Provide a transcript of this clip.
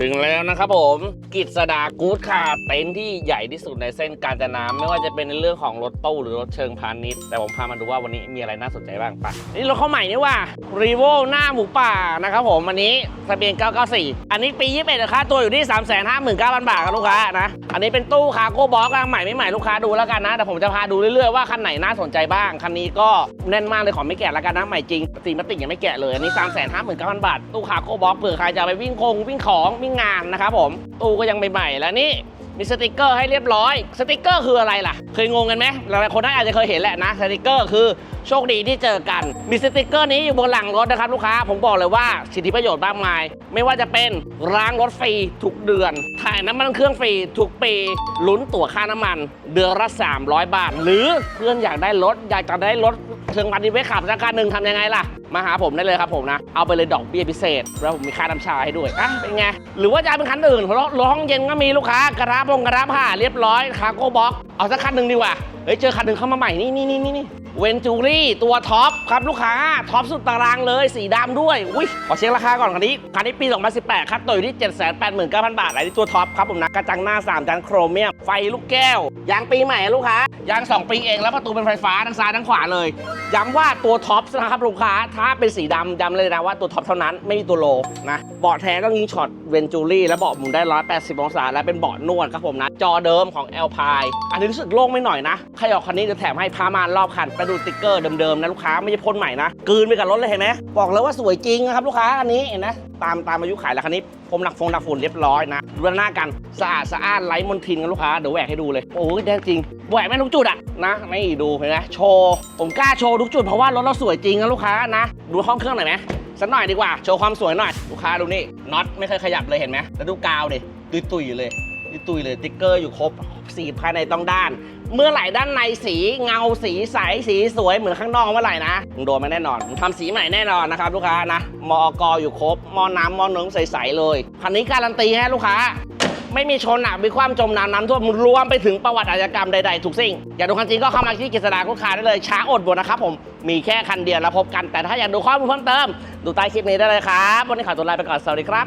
ถึงแล้วนะครับผมกิจสดากู๊ดคาร์เต็นท์ที่ใหญ่ที่สุดในเส้นกาญจนาไม่ว่าจะเป็นในเรื่องของรถตู้หรือรถเชิงพาณิชย์แต่ผมพามาดูว่าวันนี้มีอะไรน่าสนใจบ้างไปะนี่รถเข้าใหม่นี่ว่ารีโวหน้าหมูป่านะครับผมอันนี้ทะเบียน 994 อันนี้ปี 21ราคาตัวอยู่ที่ 359,000 บาทครับลูกค้านะอันนี้เป็นตู้คาร์โก้บ็อกใหม่ไม่ใหม่ลูกค้าดูแล้วกันนะแต่ผมจะพาดูเรื่อยๆว่าคันไหนน่าสนใจบ้างคันนี้ก็แน่นมากเลยของไม่แกะแล้วกันนะใหม่จริงสีมาติกยังไม่แกะเลยอันนี้359,000 บาทตู้คาร์โก้บ็อกเผื่อใครจะไปวิ่งคงวิ่งของวิ่งานนะครับผมตู้ก็ยังใหม่ๆแล้วนี่มีสติกเกอร์ให้เรียบร้อย สติกเกอร์คืออะไรล่ะ เคยงงกันไหมหลายๆคนน่าอาจจะเคยเห็นแหละนะ สติกเกอร์คือโชคดีที่เจอกัน มีสติกเกอร์นี้อยู่บนหลังรถนะครับลูกค้า ผมบอกเลยว่าสิทธิประโยชน์มากมาย ไม่ว่าจะเป็นล้างรถฟรีทุกเดือน ถ่ายน้ำมันเครื่องฟรีทุกปี ลุ้นตั๋วค่าน้ำมัน เดือนละ 300 บาท หรือเพื่อนอยากได้รถอยากจะได้รถ เชิงพันธุ์ไว้ขับสักคันหนึ่งทำยังไงล่ะ มาหาผมได้เลยครับผมนะ เอาไปเลยดอกเบี้ยพิเศษ แล้วผมมีค่าน้ำชาให้ด้วยอะเป็นไง หรือว่าจะเป็นคันอื่นรถร้องเย็นก็มีลูกค้ากระราบงกระราผ้าเรียบร้อยคาโก้บ็อกเอาสักคันหนึ่งดีกว่าเฮ้ยเจอคันหนึ่งเข้ามาใหม่นี่นี่นี่นี่ เวนจูรี่ตัวท็อปครับลูกค้า ท็อปสุดตารางเลยสีดำด้วย อุ้ยขอเช็คราคาก่อนคันนี้คันนี้ปี 2018 ครับตัวอยู่ที่ 789,000 บาทอันนี้ตัวท็อปครับผมนะกระจังหน้า 3จานโครเมียม ไฟลูกแก้ว ยางปีใหม่ลูกค้ายาง 2 ปีเองแล้วประตูเป็นไฟฟ้าทั้งซ้ายทั้งขวาเลย ย้ำว่าตัวท็อปนะครับลูกค้าถ้าเป็นสีดำย้ำเลยนะว่าตัวท็อปเท่านั้นไม่มีตัวโลนะเบาะแท้ต้องยิงช็อตเวนจูรี่และเบาะหมุนได้ 180 องศาและเป็นเบาะนวดครับผมนะจอเดิมของ l p i อันนี้รู้สึกโล่งไม่หน่อยนะใครออกคันนี้จะแถมให้พามานรอบคันไดูสติ๊กเกอร์เดิมๆนะลูกค้าไม่ใช่พ่นใหม่นะกลืนไปกับรถเลยเห็นไหมบอกเลยว่าสวยจริงนะครับลูกค้าอันนี้เห็นไหมตามตามอายุขายแล้วคันนี้ผมหนักฟงหนักฝุ่นเรียบร้อยนะดูหน้ากันสะอาดสะอานไร้มลทินกันลูกค้าเดี๋ยวแหวกให้ดูเลยโอ้ยแดงจริงแหวกแม่ทุกจุดอะนะไม่ดูเห็นไหมโชว์ผมกล้าโชว์ทุกจุดเพราะว่ารถเราสวยจริงนะลูกค้านะ ดูห้องเครื่องหน่อยไหมสักหน่อยดีกว่าโชว์ความสวยหน่อยลูกค้าดูนี่น็อตไม่เคยขยับเลยเห็นไหมแล้วดูกาวดิตุยตุยๆเลย ตุยตุยเลยติ๊กเกอร์อยู่ครบสีภายในต้องด้าน เมื่อไหร่ด้านในสีเงาสีใสสีสวยเหมือนข้างนอกเมื่อไหร่นะมึงโดนมาแน่นอนมึงทำสีใหม่แน่นอนนะครับลูกค้านะมอกอยู่ครบมอน้ำมอเนื้งใสๆเลยคันนี้การันตีให้ลูกค้าไม่มีชนหนักมีความจมน้ำน้ำท่วมรวมไปถึงประวัติอาชญากรรมใดๆทุกสิ่ง อยากดูคันจริงก็เข้ามาที่กิจสดาลูกค้าได้เลย ช้าอดบนนะครับผม มีแค่คันเดียวแล้วพบกัน แต่ถ้าอยากดูข้อมูลเพิ่มเติม ดูใต้คลิปนี้ได้เลยครับ วันนี้ขอตัวลาไปก่อน สวัสดีครับ